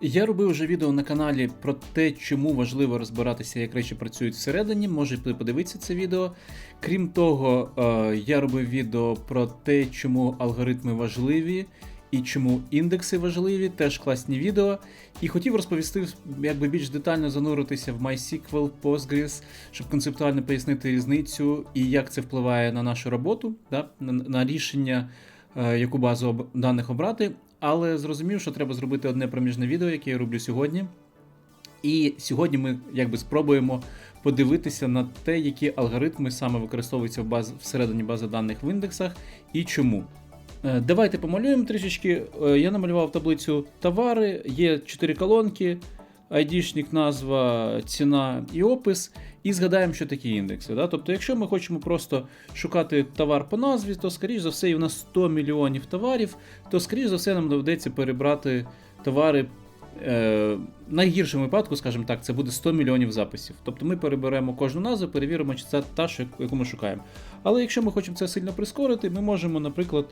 Я робив вже відео на каналі про те, чому важливо розбиратися, як речі працюють всередині. Можете подивитися це відео. Крім того, е, я робив відео про те, чому алгоритми важливі і чому індекси важливі. Теж класні відео. І хотів розповісти, якби більш детально зануритися в MySQL, Postgres, щоб концептуально пояснити різницю і як це впливає на нашу роботу, да? на, рішення, е, яку базу даних обрати. Але зрозумів, що треба зробити одне проміжне відео, яке я роблю сьогодні. І сьогодні ми якби спробуємо подивитися на те, які алгоритми саме використовуються в баз... всередині бази даних в індексах і чому. Е, Давайте помалюємо трішечки. Е, Я намалював таблицю товари, є 4 колонки, ID-шник, назва, ціна і опис. І згадаємо, що такі індекси. Да? Тобто, якщо ми хочемо просто шукати товар по назві, то, скоріш за все, і у нас 100 мільйонів товарів, то, скоріш за все, нам доведеться перебрати товари. Е, в найгіршому випадку, скажімо так, це буде 100 мільйонів записів. Тобто ми переберемо кожну назву, перевіримо, чи це та, яку ми шукаємо. Але якщо ми хочемо це сильно прискорити, ми можемо, наприклад,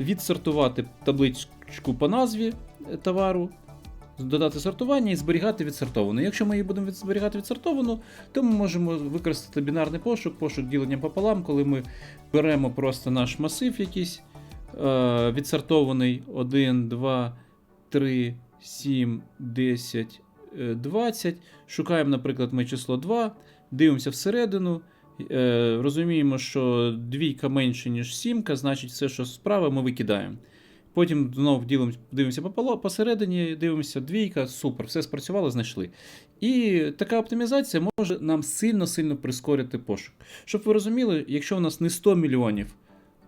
відсортувати табличку по назві е, товару, додати сортування і зберігати відсортовану. Якщо ми її будемо зберігати відсортовану, то ми можемо використати бінарний пошук, пошук діленням пополам, коли ми беремо просто наш масив якийсь е, відсортований 1, 2, 3, 7, 10, е, 20. Шукаємо, наприклад, ми число 2, дивимося всередину. е, Розуміємо, що двійка менше, ніж сімка, значить все, що справа, ми викидаємо. Потім знову дивимося посередині, дивимося двійка, супер, все спрацювало, знайшли. І така оптимізація може нам сильно-сильно прискорити пошук. Щоб ви розуміли, якщо у нас не 100 мільйонів,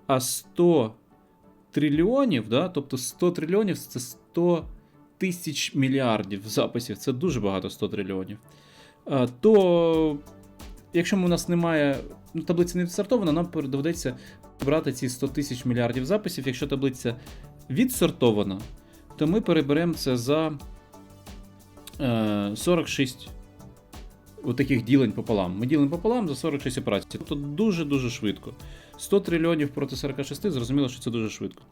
а 100 трильйонів, да, тобто 100 трильйонів це 100 тисяч мільярдів записів, це дуже багато 100 трильйонів. То якщо у нас немає, ну, таблиця не відсортована, нам доведеться брати ці 100 тисяч мільярдів записів. Якщо таблиця відсортована, то ми переберемо це за е, 46 таких ділень пополам. Ми ділимо пополам за 46 операцій. Тобто дуже-дуже швидко. 100 трильйонів проти 46, зрозуміло, що це дуже швидко.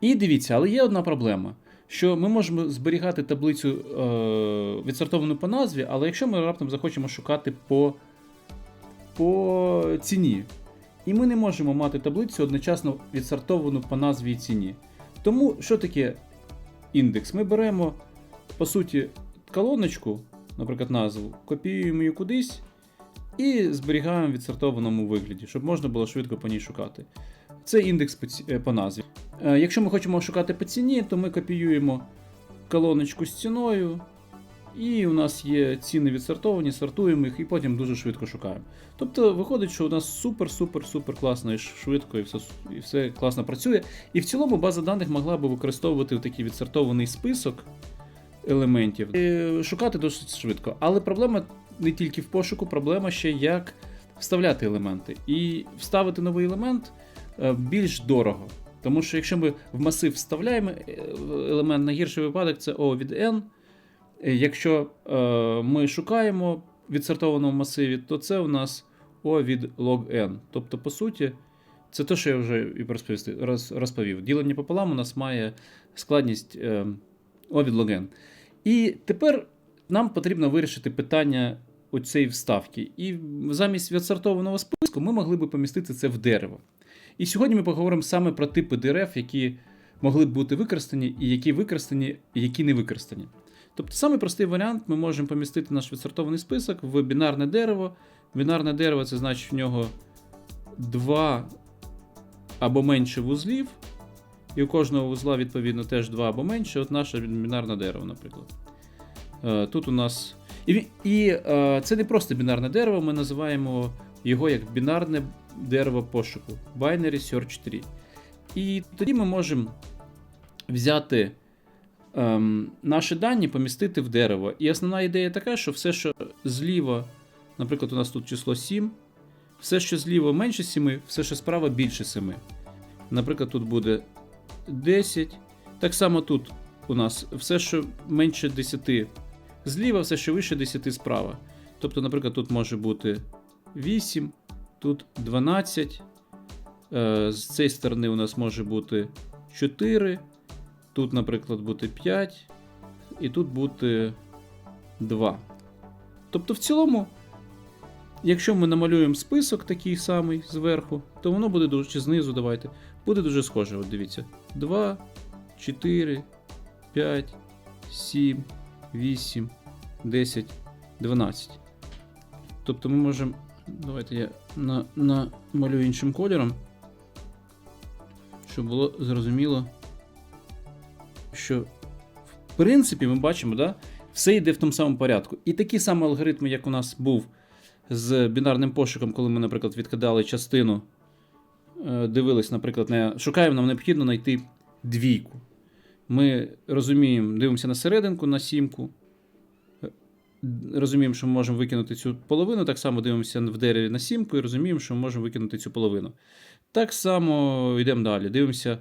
І дивіться, але є одна проблема. Що ми можемо зберігати таблицю е, відсортовану по назві, але якщо ми раптом захочемо шукати по, по ціні, і ми не можемо мати таблицю одночасно відсортовану по назві і ціні. Тому що таке індекс? Ми беремо, по суті, колоночку, наприклад, назву, копіюємо її кудись і зберігаємо в відсортованому вигляді, щоб можна було швидко по ній шукати. Це індекс по, ці- е, по назві. Е, Якщо ми хочемо шукати по ціні, то ми копіюємо колоночку з ціною. І у нас є ціни відсортовані, сортуємо їх і потім дуже швидко шукаємо. Тобто виходить, що у нас супер-супер-супер класно і швидко, і все, і все класно працює. І в цілому база даних могла би використовувати такий відсортований список елементів і шукати досить швидко. Але проблема не тільки в пошуку, проблема ще як вставляти елементи. І вставити новий елемент е, більш дорого. Тому що якщо ми в масив вставляємо е, елемент, найгірший випадок це O від N. Е, Якщо е, ми шукаємо в відсортованому масиві, то це у нас O від log n. Тобто, по суті, це те, що я вже і розповів. Ділення пополам у нас має складність е, O від log n. І тепер нам потрібно вирішити питання оцієї вставки. І замість відсортованого списку ми могли би помістити це в дерево. І сьогодні ми поговоримо саме про типи дерев, які могли б бути використані, і які використані, і які не використані. Тобто, самий простий варіант, ми можемо помістити наш відсортований список в бінарне дерево. Бінарне дерево це значить в нього два або менше вузлів, і у кожного вузла, відповідно, теж два або менше. От наше бінарне дерево, наприклад. Е, Тут у нас. І, і е, це не просто бінарне дерево, ми називаємо його як бінарне дерево пошуку Binary Search Tree. І тоді ми можемо взяти ем, наші дані, помістити в дерево. І основна ідея така, що все, що зліва, наприклад, у нас тут число 7, все, що зліва менше 7, все, що справа більше 7. Наприклад, тут буде 10. Так само тут у нас все, що менше 10 зліва, все, що вище 10 справа. Тобто, наприклад, тут може бути 8, тут 12. Е, З цієї сторони у нас може бути 4. Тут, наприклад, бути 5. і тут буде 2. Тобто, в цілому, якщо ми намалюємо список такий самий зверху, то воно буде дуже, чи знизу, давайте, буде дуже схоже. От дивіться. 2, 4, 5, 7, 8, 10, 12. Тобто ми можемо. Давайте я на, намалюю іншим кольором, щоб було зрозуміло, що в принципі ми бачимо, да, все йде в тому самому порядку. І такі самі алгоритми, як у нас був з бінарним пошуком, коли ми, наприклад, відкидали частину, е, дивились, наприклад, на шукаємо, нам необхідно знайти двійку. Ми розуміємо, дивимося на серединку, на сімку. е, Розуміємо, що ми можемо викинути цю половину. Так само дивимося в дереві на сімку і розуміємо, що ми можемо викинути цю половину. Так само йдемо далі. Дивимося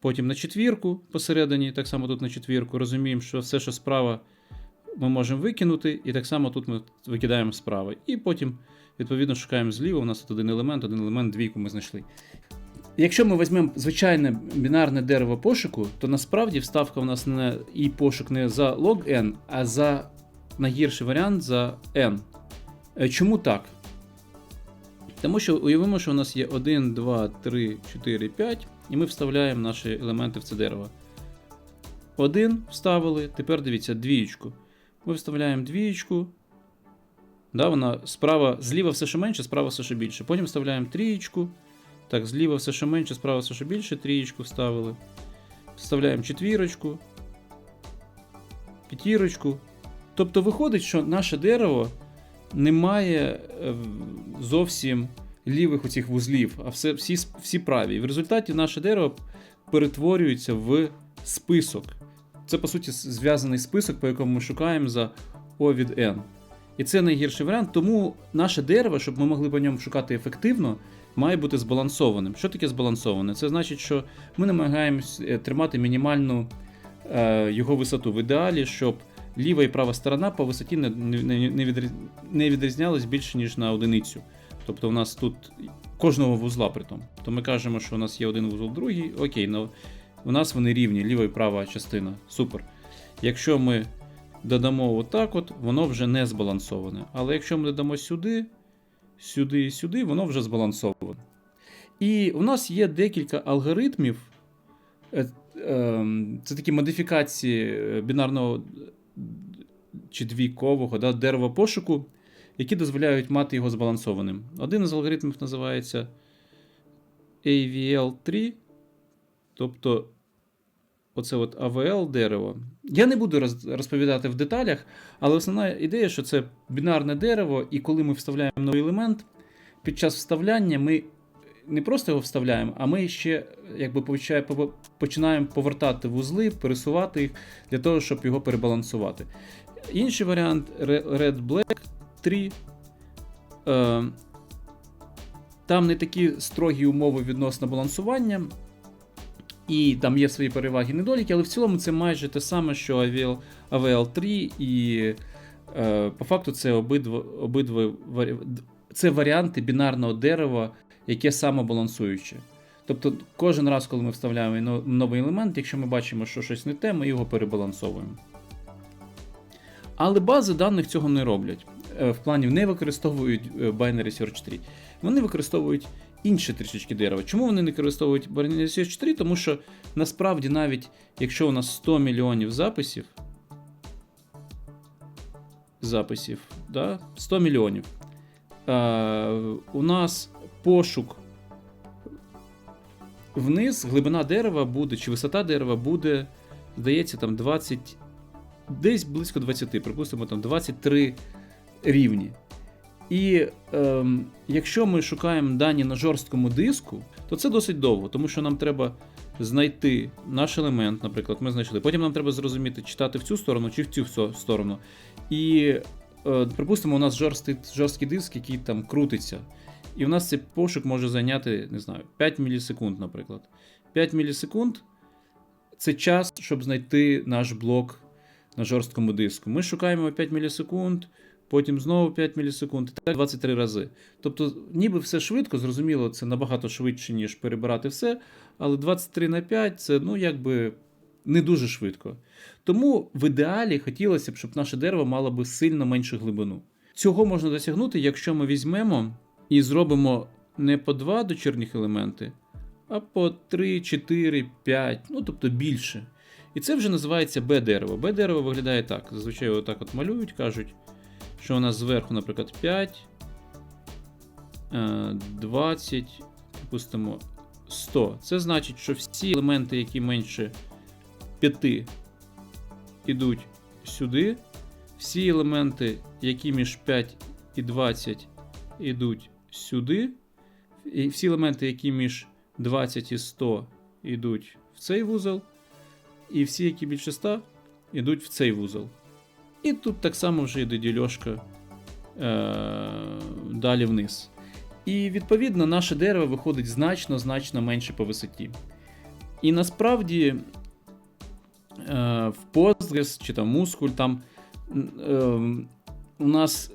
потім на четвірку посередині, так само тут на четвірку. Розуміємо, що все, що справа, ми можемо викинути, і так само тут ми викидаємо справа. І потім, відповідно, шукаємо зліва. У нас тут один елемент, один елемент, двійку ми знайшли. Якщо ми візьмемо звичайне бінарне дерево пошуку, то насправді вставка у нас не і пошук не за log n, а за найгірший варіант за n. Е, Чому так? Тому що уявимо, що у нас є 1, 2, 3, 4, 5, і ми вставляємо наші елементи в це дерево. Один вставили, тепер дивіться, двієчку. Ми вставляємо двієчку. Да, вона справа, зліва все що менше, справа все що більше. Потім вставляємо трієчку. Так, зліва все що менше, справа все що більше, трієчку вставили. Вставляємо четвірочку, п'ятірочку. Тобто виходить, що наше дерево не має е, зовсім лівих оцих вузлів, а все, всі, всі праві. І в результаті наше дерево перетворюється в список. Це, по суті, зв'язаний список, по якому ми шукаємо за O від N. І це найгірший варіант, тому наше дерево, щоб ми могли по ньому шукати ефективно, має бути збалансованим. Що таке збалансоване? Це значить, що ми намагаємось е, тримати мінімальну е, його висоту. В ідеалі, щоб ліва і права сторона по висоті не, не, не, відріз- не відрізнялись більше, ніж на одиницю. Тобто у нас тут кожного вузла при тому. То ми кажемо, що у нас є один вузол, другий. Окей, ну у нас вони рівні, ліва і права частина. Супер. Якщо ми додамо отак, от, воно вже не збалансоване. Але якщо ми додамо сюди, сюди і сюди, воно вже збалансоване. І у нас є декілька алгоритмів. е, ем, Це такі модифікації е, бінарного чи двійкового да, дерева пошуку, які дозволяють мати його збалансованим. Один із алгоритмів називається AVL3, тобто оце от AVL дерево. Я не буду розповідати в деталях, але основна ідея, що це бінарне дерево, і коли ми вставляємо новий елемент, під час вставляння ми не просто його вставляємо, а ми ще якби починаємо повертати вузли, пересувати їх для того, щоб його перебалансувати. Інший варіант Red Black 3. Е, там не такі строгі умови відносно балансування. І там є свої переваги і недоліки, але в цілому це майже те саме, що AVL, AVL 3, і е, по факту це обидва, обидва це варіанти бінарного дерева, яке самобалансуюче. Тобто кожен раз, коли ми вставляємо новий елемент, якщо ми бачимо, що щось не те, ми його перебалансовуємо. Але бази даних цього не роблять. Е, В плані не використовують е, Binary Search 3. Вони використовують інше трішечки дерево. Чому вони не використовують Binary Search 3? Тому що насправді навіть якщо у нас 100 мільйонів записів, записів, да? 100 мільйонів. Е, у нас пошук вниз, глибина дерева буде, чи висота дерева буде, здається, там 20, десь близько 20, припустимо, там 23 рівні. І ем, якщо ми шукаємо дані на жорсткому диску, то це досить довго, тому що нам треба знайти наш елемент, наприклад, ми знайшли. Потім нам треба зрозуміти, читати в цю сторону чи в цю сторону. І, е, припустимо, у нас жорсткий, жорсткий диск, який там крутиться. І в нас цей пошук може зайняти, не знаю, 5 мілісекунд, наприклад. 5 мілісекунд це час, щоб знайти наш блок на жорсткому диску. Ми шукаємо 5 мілісекунд, потім знову 5 мілісекунд, і так 23 рази. Тобто, ніби все швидко, зрозуміло, це набагато швидше, ніж перебирати все. Але 23 на 5 це, ну, якби не дуже швидко. Тому в ідеалі хотілося б, щоб наше дерево мало би сильно меншу глибину. Цього можна досягнути, якщо ми візьмемо і зробимо не по два дочірніх елементи, а по 3, 4, 5, ну тобто більше. І це вже називається Б-дерево. Б-дерево виглядає так. Зазвичай отак от малюють, кажуть, що у нас зверху, наприклад, 5, е, 20, припустимо, 100. Це значить, що всі елементи, які менше 5, ідуть сюди. Всі елементи, які між 5 і 20, ідуть сюди. І всі елементи, які між 20 і 100, йдуть в цей вузол. І всі, які більше 100, йдуть в цей вузол. І тут так само вже йде дільошка е- далі вниз. І відповідно наше дерево виходить значно-значно менше по висоті. І насправді е- в Postgres чи там Muscul там е- у нас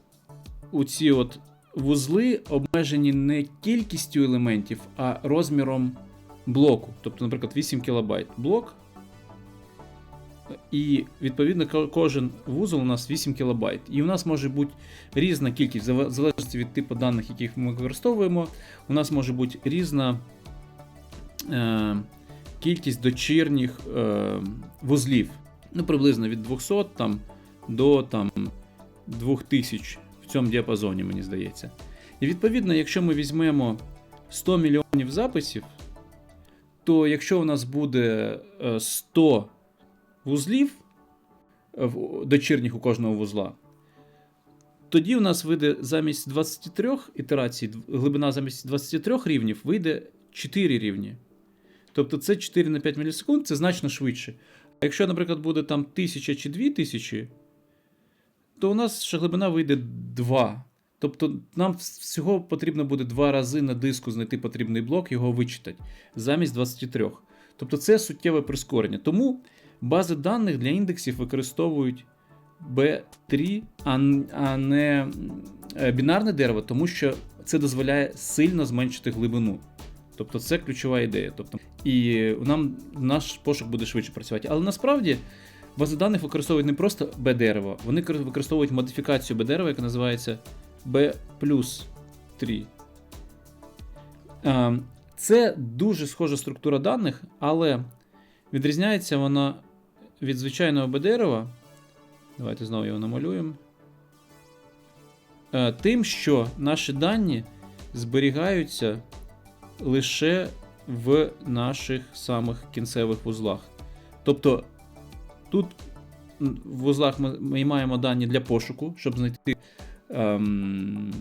оці от вузли обмежені не кількістю елементів, а розміром блоку. Тобто, наприклад, 8 кБ блок. І відповідно кожен вузол у нас 8 кБ. І у нас може бути різна кількість, в залежності від типу даних, яких ми використовуємо. У нас може бути різна е, кількість дочірніх е, вузлів. Ну, приблизно від 200 там, до там, 2000 в цьому діапазоні, мені здається. І відповідно, якщо ми візьмемо 100 мільйонів записів, то якщо у нас буде е, 100 вузлів е, дочірніх у кожного вузла, тоді у нас вийде замість 23 ітерацій, глибина замість 23 рівнів вийде 4 рівні. Тобто це 4 на 5 мілісекунд, це значно швидше. А якщо, наприклад, буде там 1000 чи 2000, то у нас ще глибина вийде 2. Тобто нам всього потрібно буде два рази на диску знайти потрібний блок, його вичитати, замість 23. Тобто це суттєве прискорення. Тому бази даних для індексів використовують B3, а не е, бінарне дерево, тому що це дозволяє сильно зменшити глибину. Тобто це ключова ідея. Тобто, і нам наш пошук буде швидше працювати. Але насправді бази даних використовують не просто B-дерево, вони використовують модифікацію B-дерева, яка називається B плюс 3. Е, Це дуже схожа структура даних, але відрізняється вона від звичайного B-дерева. Давайте знову його намалюємо. Е, Тим, що наші дані зберігаються лише в наших самих кінцевих вузлах. Тобто тут в вузлах ми маємо дані для пошуку, щоб знайти, ем,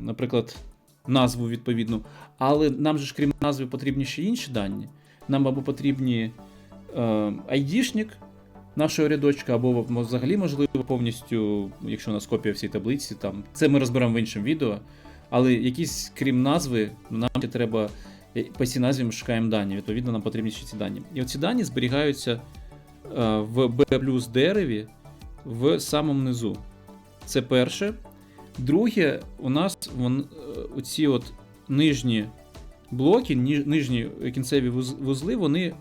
наприклад, назву відповідну. Але нам же ж крім назви потрібні ще інші дані. Нам або потрібні е, ID-шник нашого рядочка, або взагалі можливо повністю, якщо у нас копія всієї таблиці, там це ми розберемо в іншому відео. Але якісь, крім назви, нам треба е, по цій назві ми шукаємо дані. Відповідно, нам потрібні ще ці дані. І оці дані зберігаються е, в B плюс дереві в самому низу. Це перше. Друге, у нас вон, оці от нижні блоки, ні- нижні кінцеві вузли, вони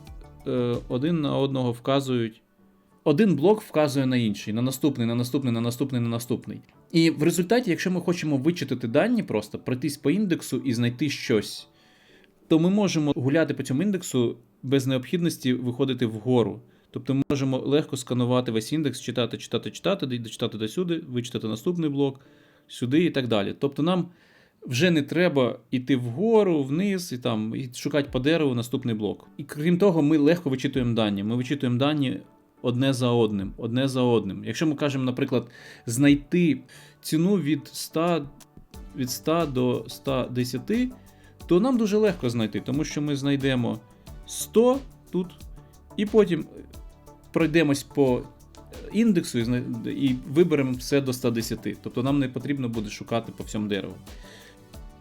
один на одного вказують. Один блок вказує на інший, на наступний, на наступний, на наступний, на наступний. І в результаті, якщо ми хочемо вичитати дані, просто пройтись по індексу і знайти щось, то ми можемо гуляти по цьому індексу без необхідності виходити вгору. Тобто ми можемо легко сканувати весь індекс, читати, читати, читати, дочитати до сюди, вичитати наступний блок, сюди і так далі. Тобто нам вже не треба йти вгору, вниз і там і шукати по дереву наступний блок. І крім того, ми легко вичитуємо дані. Ми вичитуємо дані одне за одним, одне за одним. Якщо ми кажемо, наприклад, знайти ціну від 100, від 100 до 110, то нам дуже легко знайти, тому що ми знайдемо 100 тут, і потім пройдемось по індексу і, виберемо все до 110. Тобто нам не потрібно буде шукати по всьому дереву.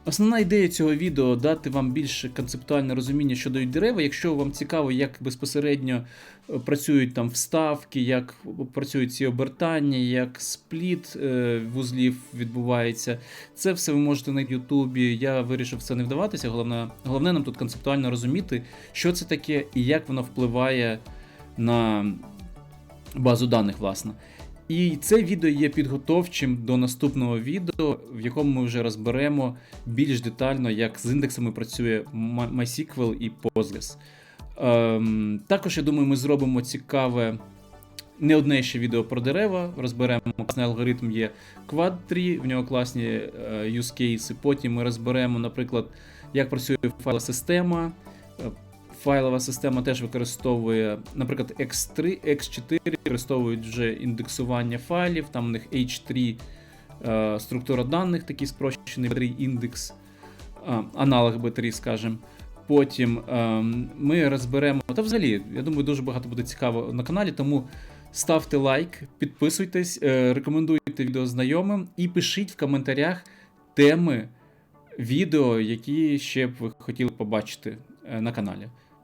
Основна ідея цього відео дати вам більш концептуальне розуміння, що дають дерева. Якщо вам цікаво, як безпосередньо е, працюють там вставки, як працюють ці обертання, як спліт е, вузлів відбувається, це все ви можете на Ютубі. Я вирішив це не вдаватися. Головне, головне нам тут концептуально розуміти, що це таке і як воно впливає на базу даних, власне. І це відео є підготовчим до наступного відео, в якому ми вже розберемо більш детально, як з індексами працює MySQL і Postgres. Ем, також, я думаю, ми зробимо цікаве не одне ще відео про дерева. Розберемо класний алгоритм є Quad 3, в нього класні е, use cases. Потім ми розберемо, наприклад, як працює файлова система. Е, Файлова система теж використовує, наприклад, X3, X4 використовують вже індексування файлів, там у них H3 е, структура даних, такий спрощений B3 індекс, е, аналог B3, скажімо. Потім е, ми розберемо. Та взагалі, я думаю, дуже багато буде цікаво на каналі, тому ставте лайк, підписуйтесь, е, рекомендуйте відео знайомим і пишіть в коментарях теми відео, які ще б ви хотіли побачити е, на каналі.